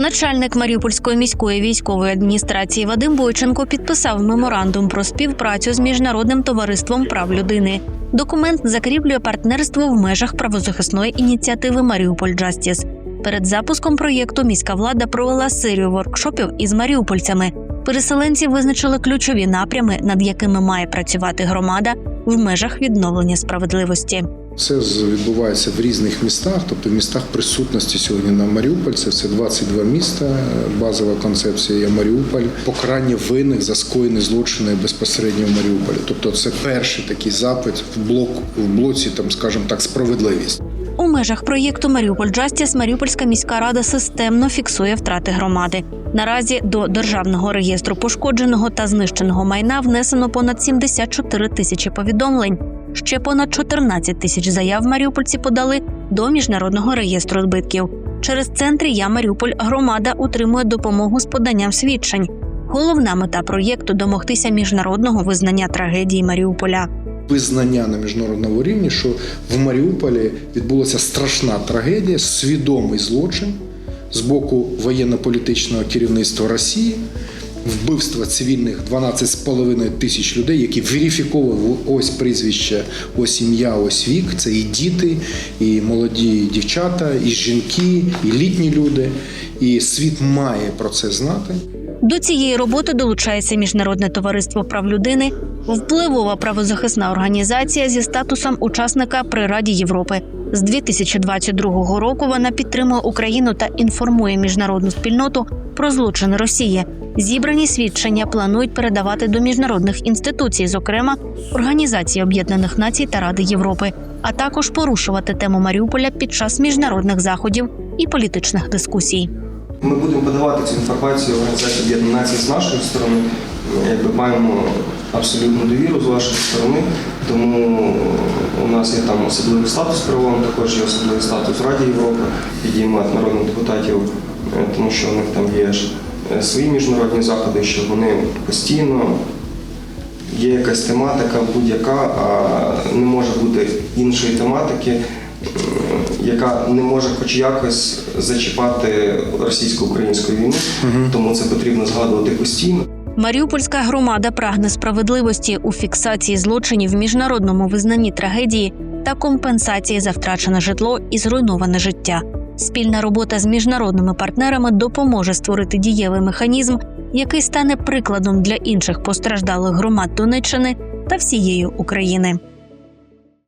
Начальник Маріупольської міської військової адміністрації Вадим Бойченко підписав меморандум про співпрацю з міжнародним товариством прав людини. Документ закріплює партнерство в межах правозахисної ініціативи Маріуполь Джастіс. Перед запуском проєкту міська влада провела серію воркшопів із маріупольцями. Переселенці визначили ключові напрями, над якими має працювати громада в межах відновлення справедливості. З- відбувається в різних містах, тобто в містах присутності сьогодні на Маріуполь. Це все 22 міста. Базова концепція є Маріуполь. Покарання винних за скоєні злочини безпосередньо в Маріуполі. Тобто, це перший такий запит в блок в блоці, там скажімо так, справедливість. У межах проєкту Маріуполь Джастіс Маріупольська міська рада системно фіксує втрати громади. Наразі до державного реєстру пошкодженого та знищеного майна внесено понад 74 тисячі повідомлень. Ще понад 14 тисяч заяв маріупольці подали до міжнародного реєстру збитків. Через центр Я Маріуполь громада утримує допомогу з поданням свідчень. Головна мета проєкту домогтися міжнародного визнання трагедії Маріуполя. Визнання на міжнародному рівні, що в Маріуполі відбулася страшна трагедія, свідомий злочин з боку воєнно-політичного керівництва Росії, вбивство цивільних 12,5 тисяч людей, які верифіковували ось прізвище, ось ім'я, ось вік. Це і діти, і молоді дівчата, і жінки, і літні люди. І світ має про це знати. До цієї роботи долучається міжнародне товариство прав людини, впливова правозахисна організація зі статусом учасника при Раді Європи. З 2022 року вона підтримує Україну та інформує міжнародну спільноту про злочини Росії. Зібрані свідчення планують передавати до міжнародних інституцій, зокрема Організації Об'єднаних Націй та Ради Європи, а також порушувати тему Маріуполя під час міжнародних заходів і політичних дискусій. Ми будемо подавати цю інформацію в Організацію Об'єднаних Націй з нашої сторони. Якби маємо абсолютну довіру з вашої сторони, тому у нас є там особливий статус правовий, також є особливий статус в Раді Європи, підіймати народних депутатів, е, тому що у них там є е, свої міжнародні заходи, що вони постійно є якась тематика будь-яка, а не може бути іншої тематики, яка не може хоч якось зачіпати російсько-українську війну, тому це потрібно згадувати постійно. Маріупольська громада прагне справедливості у фіксації злочинів, в міжнародному визнанні трагедії та компенсації за втрачене житло і зруйноване життя. Спільна робота з міжнародними партнерами допоможе створити дієвий механізм, який стане прикладом для інших постраждалих громад Донеччини та всієї України.